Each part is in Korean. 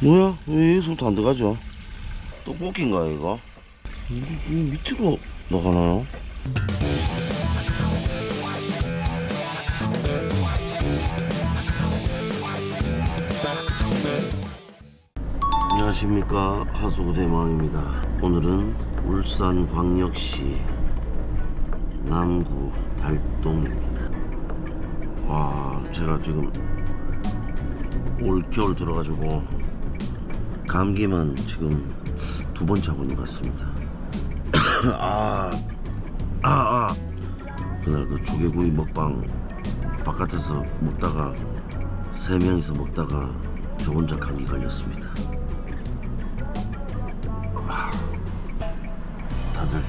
뭐야? 왜 손도 안 들어가죠? 떡볶이인가요, 이거? 이, 이 밑으로 나가나요? 안녕하십니까 하수구 대망입니다 오늘은 울산광역시 남구 달동입니다 와 제가 지금 올겨울 들어가지고 감기만 지금 두 번 차고 있는 것 같습니다 아, 아, 아. 그날 그 조개구이 먹방 바깥에서 먹다가 세 명이서 먹다가 저 혼자 감기 걸렸습니다 다들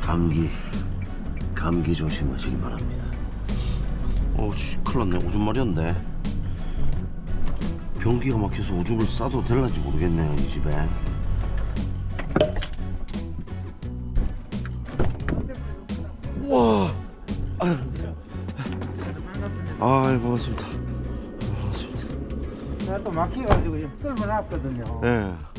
감기 감기 조심하시기 바랍니다. 어씨 큰일 났네 오줌 마렸는데 변기가 막혀서 오줌을 싸도 될란지 모르겠네요 이 집에. 와. 아유 아이 반갑습니다. 반갑습니다. 내가 또 막혀가지고 지금 뚫어놨거든요. 예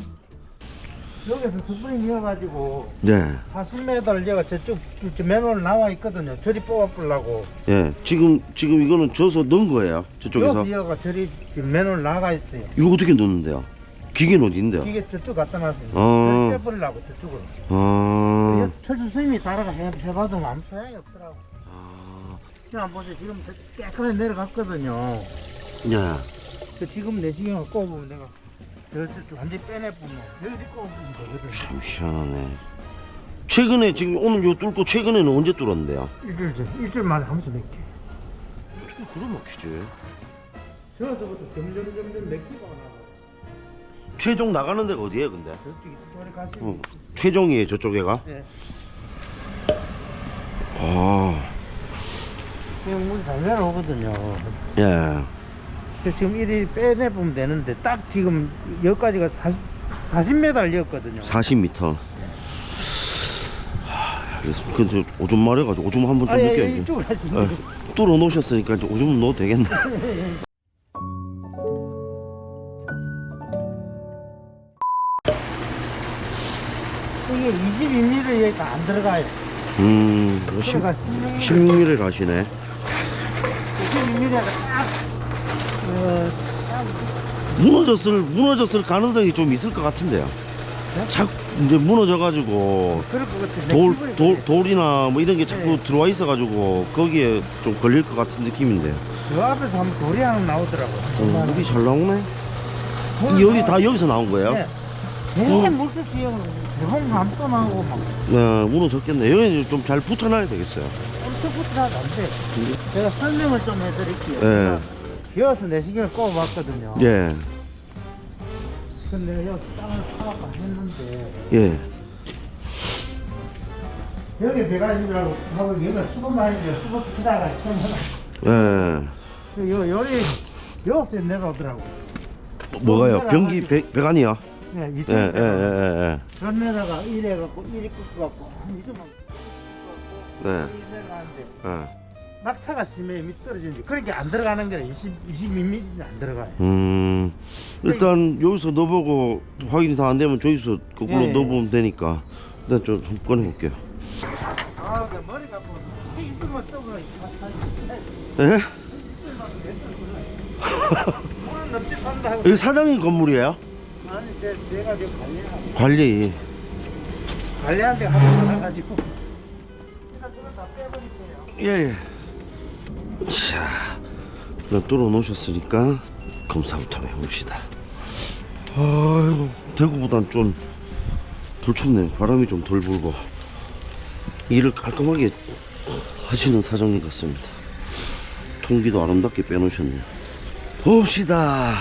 여기서 스프링 이어가지고 네. 40m 제가 저쪽 저 맨홀 나와 있거든요. 저리 뽑아보려고. 예, 지금 지금 이거는 져서 넣은 거예요. 저쪽에서. 여기 이어가 저리 맨홀 나가 있어요. 이거 어떻게 넣는데요? 기계는 어디인데요? 이게 저쪽 갖다 놨어요. 어. 빼버리려고 저쪽으로. 아, 철수 스님이 따라가 해, 해봐도 아무 소용이 없더라고. 아, 지금 보세요. 지금 깨끗하게 내려갔거든요. 예, 그 지금 내시경을 꼽으면 내가 저쪽 완전히 빼내보면 여기 꼽으면 되거든요. 참 희한하네. 최근에 지금 오늘 요 뚫고 최근에는 언제 뚫었는데요? 일주일 전, 일주일 만에 한 번씩 몇 개. 어떻게 그런 막히지? 저서부터 점점 점점 몇 개가 나가. 최종 나가는 데가 어디예요, 근데? 저쪽이 저리 가시. 어, 최종이에요, 저쪽에가? 네. 아, 지금 물이 잘 내려오거든요. 예. 저 지금 이리 빼내보면 되는데 딱 지금 여기까지가 40, 40m를 이었거든요. 40m. 하, 알겠습니다. 근데 저 오줌 마려가지고 오줌 한번 좀 아, 예, 넣게 예, 이제. 이쪽으로 하지. 예, 뚫어 놓으셨으니까 이제 오줌 넣어도 되겠네. 이게 22mm가 안 들어가요. 음, 그러니까 16mm 가시네. 22mm가 딱, 어, 딱 무너졌을 무너졌을 가능성이 좀 있을 것 같은데요. 네? 자꾸 이제 무너져가지고 그럴 것 같아. 돌, 돌 돌이나 뭐 이런 게 자꾸 네. 들어와 있어가지고 거기에 좀 걸릴 것 같은 느낌인데요. 저 앞에서 한번 돌이 하나 나오더라고요. 어, 물이 잘 나오네. 이 여기 다 여기서 나온 거예요? 네. 어. 네, 물빛이 형, 대홍 감도 나오고 막 네, 무너졌겠네. 여기 좀 잘 붙여놔야 되겠어요. 엄청 붙어도 안 돼. 제가 설명을 좀 해드릴게요. 예. 비어서 내시경을 꼽아봤거든요. 예, 근데 여기 땅을 파갖고 했는데 예. 여기 배관이라고 하고 여기가 수분 많이 돼요. 수분 피다가 있으면 예. 요 요리 여기서 내려오더라고. 뭐가요? 변기 배, 배관이요? 네, 예, 이쪽 예, 예, 예, 전내다가 이래 갖고 이리 이쪽만 예. 네. 내려가는데 예. 막차가 심해 밑 떨어지는지 그러니까 안 들어가는 게 20, 22mm 안 들어가요. 음, 일단 여기서 넣어보고 확인이 다 안 되면 저기서 거꾸로 예, 예. 넣어보면 되니까 일단 좀 꺼내볼게요. 아, 그 머리가 뭐 이쪽만 떠버려. 예? 오늘 넘치 산다 하고. 여기 사장님 건물이에요? 아니, 제, 내가 지금 관리하고. 관리. 관리한테 한번 나가가지고. 일단 저거 다 빼버릴게요. 예, 예. 자, 그럼 뚫어 놓으셨으니까 검사부터 해봅시다. 아이고, 대구보단 좀 덜 춥네요. 바람이 좀 덜 불고. 일을 깔끔하게 하시는 사장님 같습니다. 통기도 아름답게 빼놓으셨네요. 봅시다.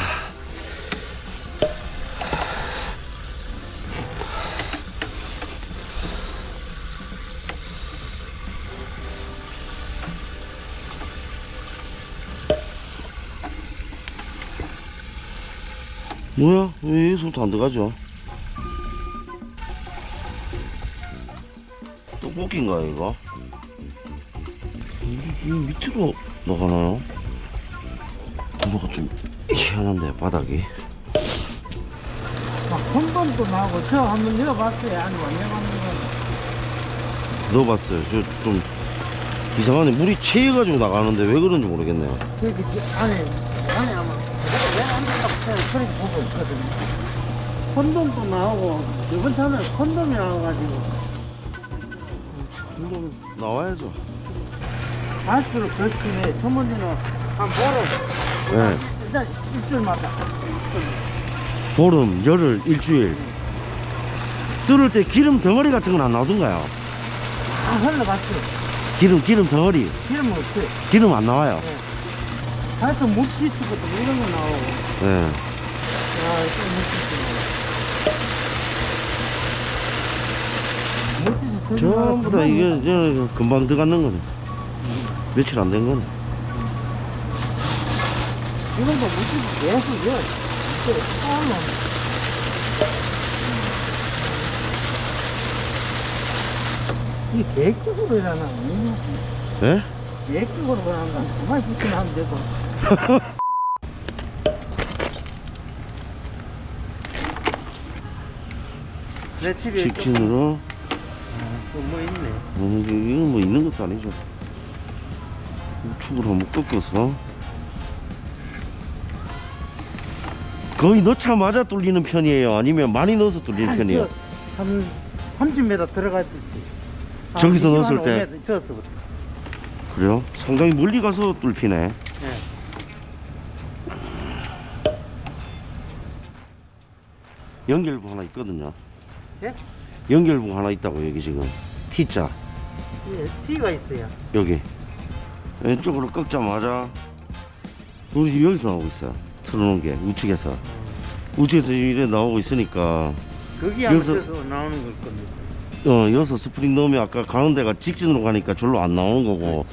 뭐야? 왜 손도 안 들어가죠? 떡볶이인가요, 이거? 이, 이 밑으로 나가나요? 구조가 좀 희한한데, 바닥이. 콘돔도 나오고 저 한번 넣어봤어요. 아니 안 넣어봤는 거. 넣어봤어요. 저 좀 이상하네. 물이 채여가지고 나가는데 왜 그런지 모르겠네요. 저 안에 안에 아마 왜안 넣었다고 그렇 있거든요. 콘돔도 나오고 이번 차는 콘돔이 나와가지고 콘돔 나와야죠. 갈수록 더 심해. 전문지는 한 보름 네. 일단 일주일마다 보름, 열흘, 일주일. 뚫을 때 기름 덩어리 같은 건 안 나오던가요? 다 흘러갔어요. 기름, 기름 덩어리. 기름 없어요. 기름 안 나와요. 갈수 묵시스 것도 이런 거 나오고. 예. 전부 다 이게 저 금방 들어가는 거네. 며칠 안 된 거네. 이런 거 묵시스 계속 여. 이거 처음 이 계획적으로 일하나? 예? 계획적으로 일하나? 정말 붙이면 하면 되고. 내 집에 직진으로. 또뭐 있네. 뭐, 이게- 이건 뭐 있는 것도 아니죠. 우측으로 한번 꺾여서. 거의 넣자마자 뚫리는 편이에요? 아니면 많이 넣어서 뚫리는 편이에요? 한 30m 들어갈 때. 저기서 넣었을 때? 그래요? 상당히 멀리 가서 뚫히네. 네. 연결부 하나 있거든요. 예? 연결부 하나 있다고 여기 지금 T자 예, T가 있어요. 여기 왼쪽으로 꺾자마자 우리 여기서 나오고 있어요. 틀어놓은 게 우측에서 우측에서 이래 나오고 있으니까 거기 여기서- 저서 나오는 걸 겁니다. 어 여기서 스프링 넣으면 아까 가는 데가 직진으로 가니까 절로 안 나오는 거고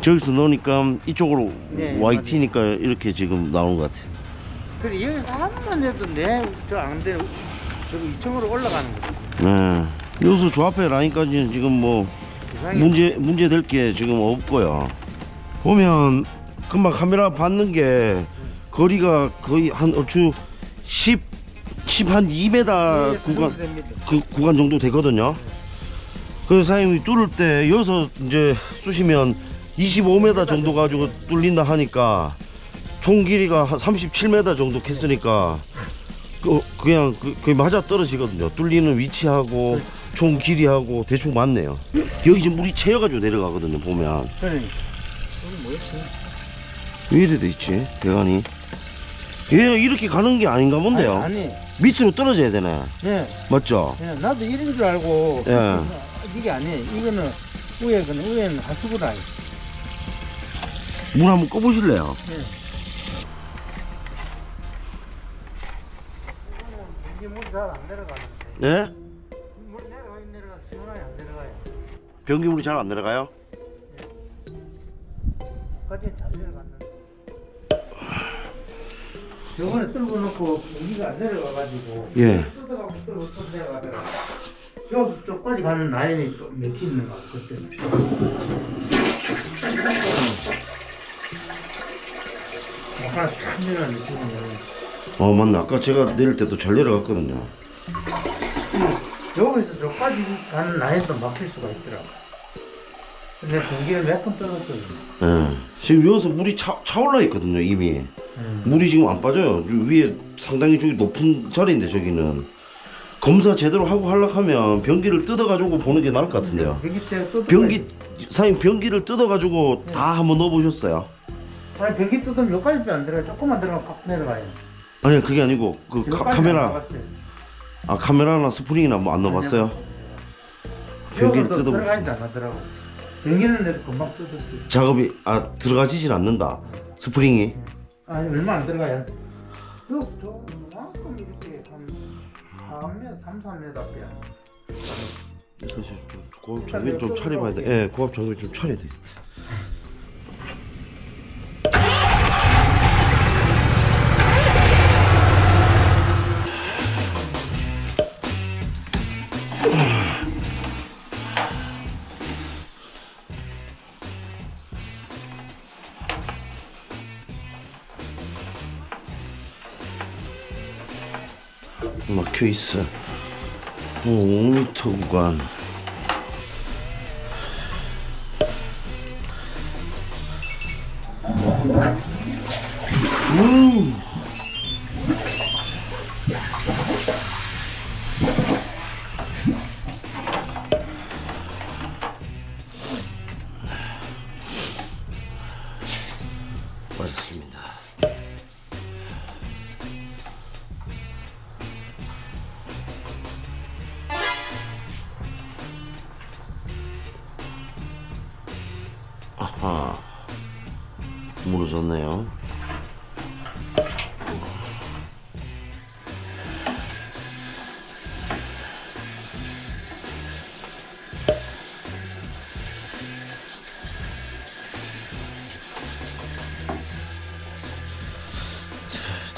저기서 넣으니까 이쪽으로 네, YT니까 이렇게 지금 나오는 것 같아요. 그래 여기서 한번 해도 내 저안 돼. 저기 2층으로 올라가는 거죠. 네. 여기서 저 앞에 라인까지는 지금 뭐 이상해. 문제 문제 될 게 지금 없고요. 보면 금방 카메라 받는 게 거리가 거의 한 얼추 10 10한 2m 예, 구간. 그 구간 정도 되거든요. 그래서 사장님이 뚫을 때 여기서 이제 쑤시면 25m 정도 가지고 뚫린다 하니까 총 길이가 한 37m 정도 했으니까 그 그냥 그, 거의 맞아 떨어지거든요. 뚫리는 위치하고 총 길이하고 대충 맞네요. 여기 지금 물이 채여가지고 내려가거든요. 보면 그래. 여기 뭐였지? 왜 이래 돼 있지 배관이 얘 이렇게 가는 게 아닌가 본데요. 아니, 아니. 밑으로 떨어져야 되네. 네. 맞죠? 예, 나도 이런 줄 알고 예. 이게 아니에요. 이거는 위에 거는 위에는 하수구다. 물 한번 꺼보실래요? 예. 물이 잘 안 내려가는데. 네? 물 내려가긴 내려가 시원하게 안 내려가요. 변기물이 잘 안 내려가요? 까지 잘 내려갔는데. 저번에 뚫고 놓고 공기가 안 내려가가지고 예. 뜯어가고 뚫고 또 내려가더라. 여기서 쪽까지 가는 라인이 좀 맥히는 거 그때. 뭐 하나 싹 내려가는 느낌이 어 맞네 아까 제가 내릴 때도 잘 내려갔거든요 여기서 저까지 가는 라인도 막힐 수가 있더라. 근데 공기를 몇 번 떨었거든. 예. 지금 여기서 물이 차, 차올라 있거든요 이미 음. 물이 지금 안 빠져요 위에 상당히 저기 높은 자리인데 저기는 검사 제대로 하고 하려면 변기를 뜯어가지고 보는 게 나을 것 같은데요 변기 때문에 또 변기 사장님 변기를 뜯어가지고 다 한번 넣어보셨어요? 아니 변기 뜯으면 여기까지 안 들어가. 조금만 들어가면 팍 내려가요. 아니 그게 아니고 그안 카메라. 아 카메라나 스프링이나 뭐 안 넣어봤어요? 변기를 들어가지도 않았더라고. 변기는 내도 금방 뜯었지. 작업이 아 들어가지질 않는다 스프링이 아니 얼마 안 들어가요. 저, 저, 만큼 이렇게 한 3m, 3, 4m 앞이야. 사실 좀 고압 장비를 좀 차려봐야 돼. 예, 고압 장비를 좀 차려야 되겠다. 막혀 있어. 5m 구간. 무너졌네요.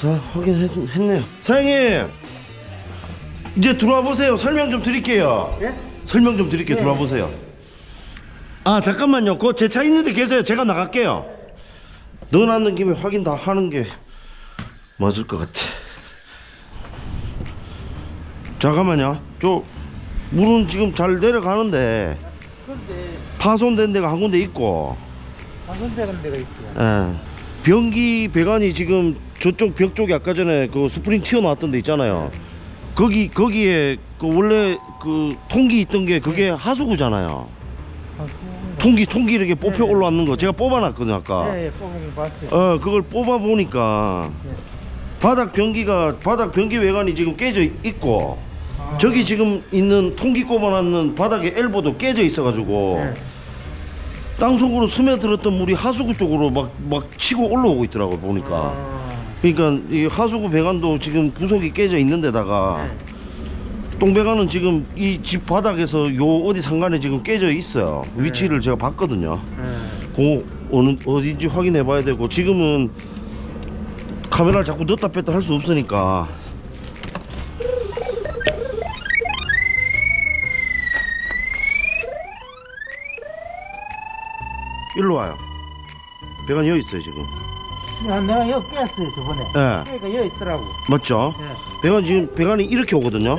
다 확인했네요. 사장님 이제 들어와 보세요. 설명 좀 드릴게요. 예? 설명 좀 드릴게요. 네. 들어와 보세요. 아 잠깐만요. 그제 차 있는데 계세요. 제가 나갈게요. 넣어놨는 김에 확인 다 하는 게 맞을 것 같아. 잠깐만요. 저 물은 지금 잘 내려가는데 근데 파손된 데가 한 군데 있고 방송되는 데가 있어요. 예. 변기 배관이 지금 저쪽 벽 쪽에 아까 전에 그 스프링 튀어나왔던 데 있잖아요. 거기 거기에 그 원래 그 통기 있던 게 그게 하수구잖아요. 통기 통기 이렇게 뽑혀 네. 올라왔는 거 제가 뽑아놨거든요 아까. 예, 예, 뽑은 거 봤어요. 어 그걸 뽑아 보니까 네. 바닥 변기가 바닥 변기 외관이 지금 깨져 있고 아. 저기 지금 있는 통기 꼽아놨는 바닥에 엘보도 깨져 있어가지고 예. 땅속으로 스며들었던 물이 하수구 쪽으로 막 막 치고 올라오고 있더라고 요 보니까. 아, 그러니까 이 하수구 배관도 지금 부속이 깨져 있는 데다가 네. 똥배관은 지금 이 집 바닥에서 요 어디 상간에 지금 깨져 있어요. 네. 위치를 제가 봤거든요. 예. 그 어느 어딘지 확인해 봐야 되고 지금은 카메라를 자꾸 넣었다 뺐다 할 수 없으니까 일로 와요. 배관이 여기 있어요 지금. 야, 내가 여기 깼어요 저번에. 예. 그러니까 여기 있더라고. 맞죠? 예. 배관 지금 배관이 이렇게 오거든요.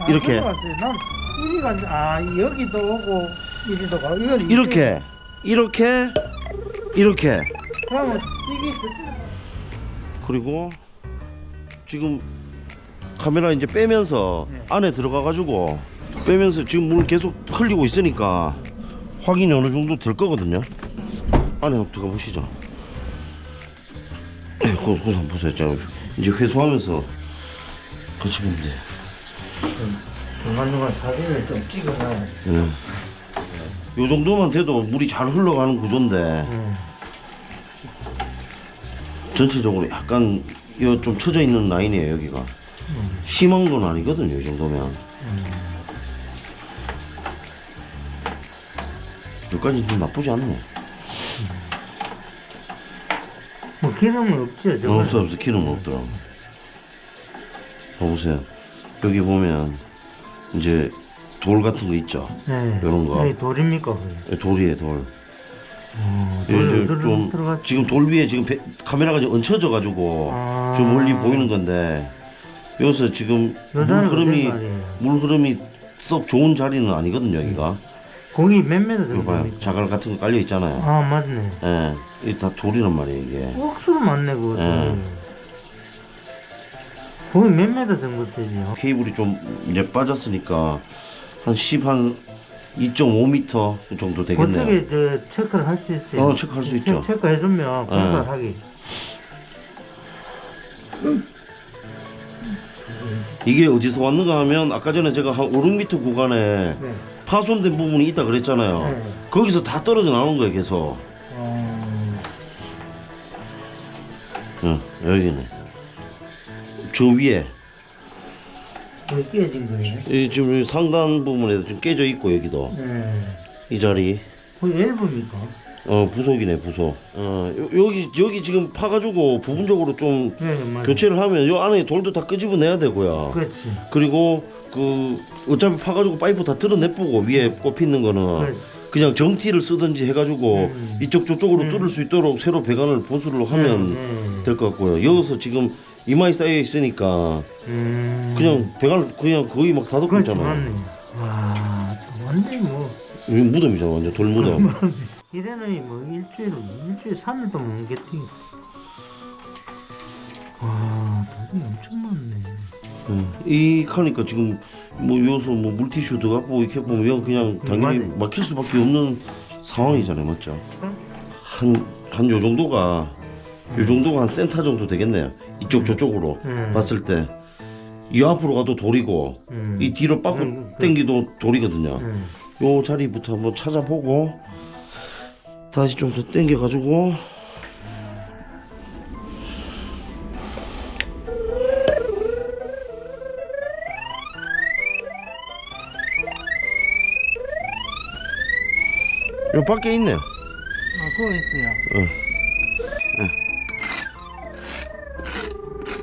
아, 이렇게. 들어왔어요. 난 이리가 아 여기도 오고 이리도 가고 이건 이렇게 이렇게 이렇게 그러면 이게 그- 그리고 지금 카메라 이제 빼면서 네. 안에 들어가 가지고 빼면서 지금 물 계속 흘리고 있으니까 확인이 어느 정도 될 거거든요. 안에 한번 들어가 보시죠. 그거 그거 한번 보세요. 자, 이제 회수하면서 같이 보면 돼. 중간중간 사진을 좀 찍어놔야 예. 요 정도만 돼도 물이 잘 흘러가는 구조인데 음. 전체적으로 약간 요 좀 처져 있는 라인이에요 여기가 음. 심한 건 아니거든요 이 정도면 여기까지 좀 나쁘지 않네 뭐 기름은 저거 없어 없어 기름 없더라고 봐보세요 여기 보면 이제 돌 같은 거 있죠 네. 요런 거. 네, 돌입니까 그게? 돌이에요 돌 어, 예, 돌, 이제 돌좀 지금 돌 위에 지금 배- 카메라가 좀 얹혀져 가지고 아. 좀 멀리 보이는 건데 여기서 지금 물 여자는 흐름이 말이에요? 물 흐름이 썩 좋은 자리는 아니거든요 여기가 공이 몇 메터 이거 됩니까? 자갈 같은 거 깔려 있잖아요 아 맞네 예 이게 다 돌이란 말이에요 이게 억수로 많네 그것도 예. 공이 몇 메터 정도 되죠? 케이블이 좀 이제 빠졌으니까 한 10, 한 2.5m 정도 되겠네요 그쪽에 저 체크를 할 수 있어요 어, 체크할 수 있죠. 체, 크해주면 예. 공사를 하기 이게 어디서 왔는가 하면 아까 전에 제가 한 5, 6m 구간에 네. 파손된 부분이 있다 그랬잖아요 네. 거기서 다 떨어져 나오는 거예요 계속 어... 응, 여기네. 저 위에 여기 깨진 거예요? 이 지금 이 상단 부분에도 좀 깨져 있고 여기도 네. 이 자리 거기 엘브입니까? 어 부속이네 부속. 어 요- 여기 여기 지금 파가지고 부분적으로 좀 네. 교체를 하면 요 안에 돌도 다 끄집어내야 되고요. 그렇지. 그리고 그 어차피 파가지고 파이프 다 드러내보고 위에 꼽히는 거는 그렇지. 그냥 정티를 쓰든지 해가지고 음. 이쪽 저쪽으로 음. 뚫을 수 있도록 새로 배관을 보수를 하면 네, 네. 될것 같고요. 여기서 지금 이마에 쌓여 있으니까 음. 그냥 배가 그냥 거의 막다 덮고 그렇지 있잖아. 맞네. 와 완전히 뭐 이거 무덤이잖아 완전 돌 무덤. 이래는 뭐 일주일 일주일 3일도 먹겠지. 와 돈이 엄청 많네. 응. 이 카니까 지금 뭐 요소 뭐 물티슈 들어갖고 이렇게 보면 그냥 당연히 맞네. 막힐 수밖에 없는 상황이잖아요, 맞죠? 응. 한한 요 정도가 요 정도가 한 센터 정도 되겠네요. 이쪽 저쪽으로 음. 봤을 때. 이 앞으로 가도 돌이고 음. 이 뒤로 빠꾸 음, 그- 당기도 돌이거든요. 음. 요 자리부터 한번 찾아보고 다시 좀더 당겨가지고 요 밖에 있네요. 아 그거 있어요.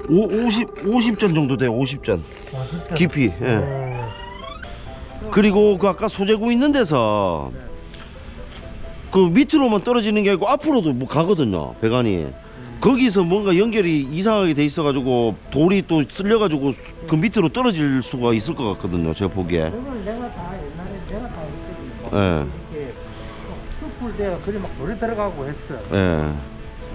오, 50 50전 정도 돼요. 50전 맛있다. 깊이. 예. 어. 그리고 그 아까 소재구 있는 데서 그 밑으로만 떨어지는 게 아니고 앞으로도 뭐 가거든요 배관이 거기서 뭔가 연결이 이상하게 돼 있어 가지고 돌이 또 쓸려 가지고 수- 그 밑으로 떨어질 수가 있을 것 같거든요 제가 보기에 그걸 내가 다 옛날에 내가 다 했거든. 예. 이렇게 숲을 내가 그리 막 돌이 들어가고 했어. 예.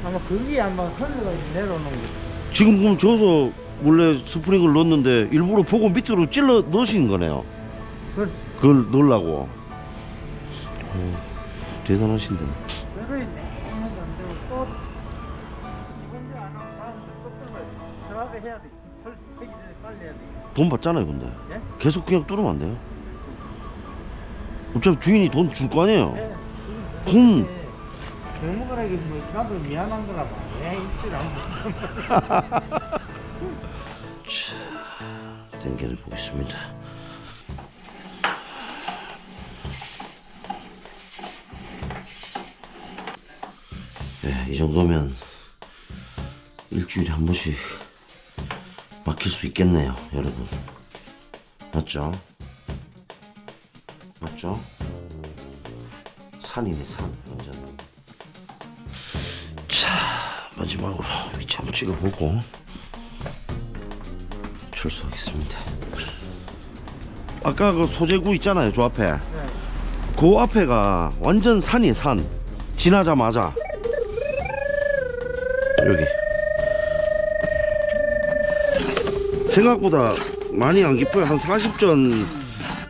아마 그게 아마 흘러가 내려오는 거. 지 금 그럼 저서 원래 스프링을 넣었는데 일부러 보고 밑으로 찔러 넣으신 거네요 그렇지. 그걸 넣으려고 어, 대단하신데 그거에 내면서 또 이번 주안 하고 다음 주또 들어가 서하게 해야 돼. 설 세기 전에 빨리 해야 돼. 돈 받잖아요 근데 예? 계속 그냥 뚫으면 안 돼요 어차피 주인이 돈 줄 거 아니에요 네. 음. 경무관에게 뭐 나도 미안한 거라 봐. 먹고. 댕겨를 보겠습니다 네, 이 정도면 일주일에 한 번씩 막힐 수 있겠네요 여러분 맞죠? 맞죠? 산이네 산 마지막으로 위치 한번 찍어보고 출소하겠습니다. 아까 그 소재구 있잖아요 저 앞에. 네. 그 앞에가 완전 산이 산. 지나자마자. 여기. 생각보다 많이 안 깊어요. 한 40전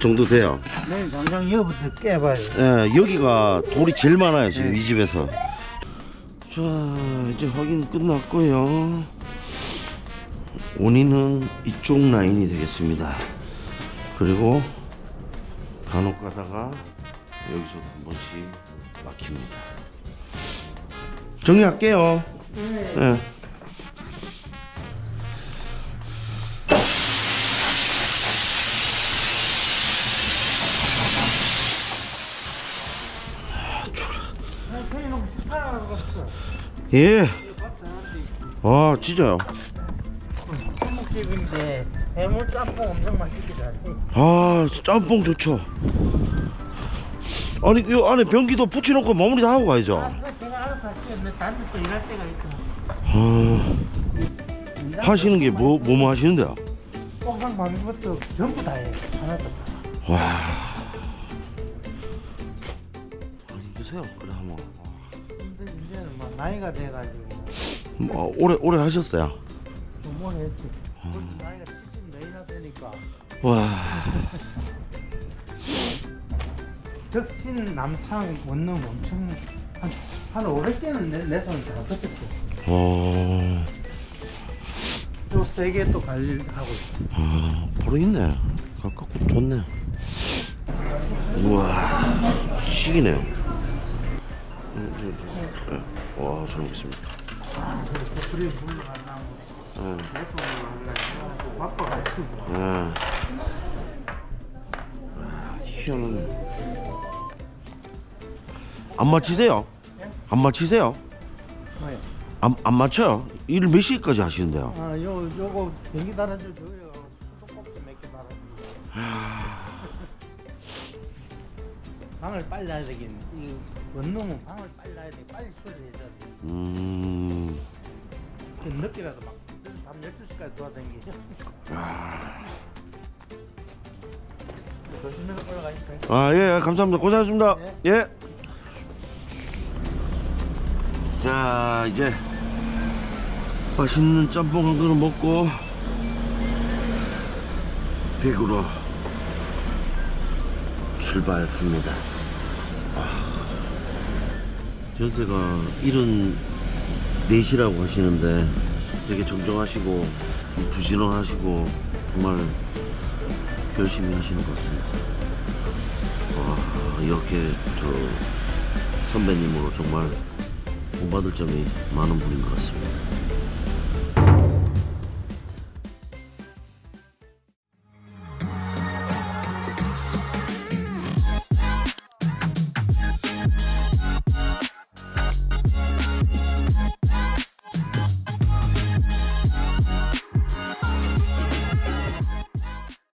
정도 돼요. 내일 당장 이거부터 깨봐요. 예, 여기가 돌이 제일 많아요 지금 네. 이 집에서 자 이제 확인 끝났고요 원인은 이쪽 라인이 되겠습니다 그리고 간혹 가다가 여기서 한 번씩 막힙니다 정리할게요 네. 예. 예. 아 진짜요 한국집인데 해물 짬뽕 엄청 맛있게 잘해. 아 짬뽕 좋죠 아니 이 안에 변기도 붙여놓고 마무리 다 하고 가야죠 아, 제가 알아서 할게요. 근데 다른 또 일할 때가 있어. 아, 하시는 게 뭐 뭐 뭐 하시는데요? 옥상 받는 것도 전부 다 해. 하나도. 와. 아니 드세요. 나이가 돼가지고 뭐 오래 오래 하셨어요. 좀뭐 했지. 나이가 70 내이나 되니까 와. 덕신 남창 원룸 엄청 한 한 500개는 내, 내 손에 다 붙였어. 어. 또 세게 또 관리하고 있어. 아, 바로 있네. 가깝고 좋네. 우와. 시기네요. 음, 저, 저, 예. 와, 잘 먹겠습니다. 예. 바빠가지고. 아, 희한하네. 안 맞히세요? 예? 안 맞히세요? 뭐야? 안, 안 맞춰요? 일몇 시까지 하시는데요? 아, 요 요거 변기 달아줘 줘요. 수도꼭지 몇개 달아줘. 방을 빨리 놔야 되겠네. 이 원룸은 방을 빨리 놔야 돼. 빨리 처리해줘야 돼. 음, 그 늦게라도 막다밤 12시까지 돌아다니기. 아, 조심해서 올라가니까. 아, 예, 감사합니다. 고생하셨습니다. 예. 자, 이제 맛있는 짬뽕 한 그릇 먹고 대구로 출발합니다. 아, 전세가 74시라고 하시는데 되게 정정하시고 좀 부지런하시고 정말 열심히 하시는 것 같습니다. 와, 이렇게 저 선배님으로 정말 본받을 점이 많은 분인 것 같습니다.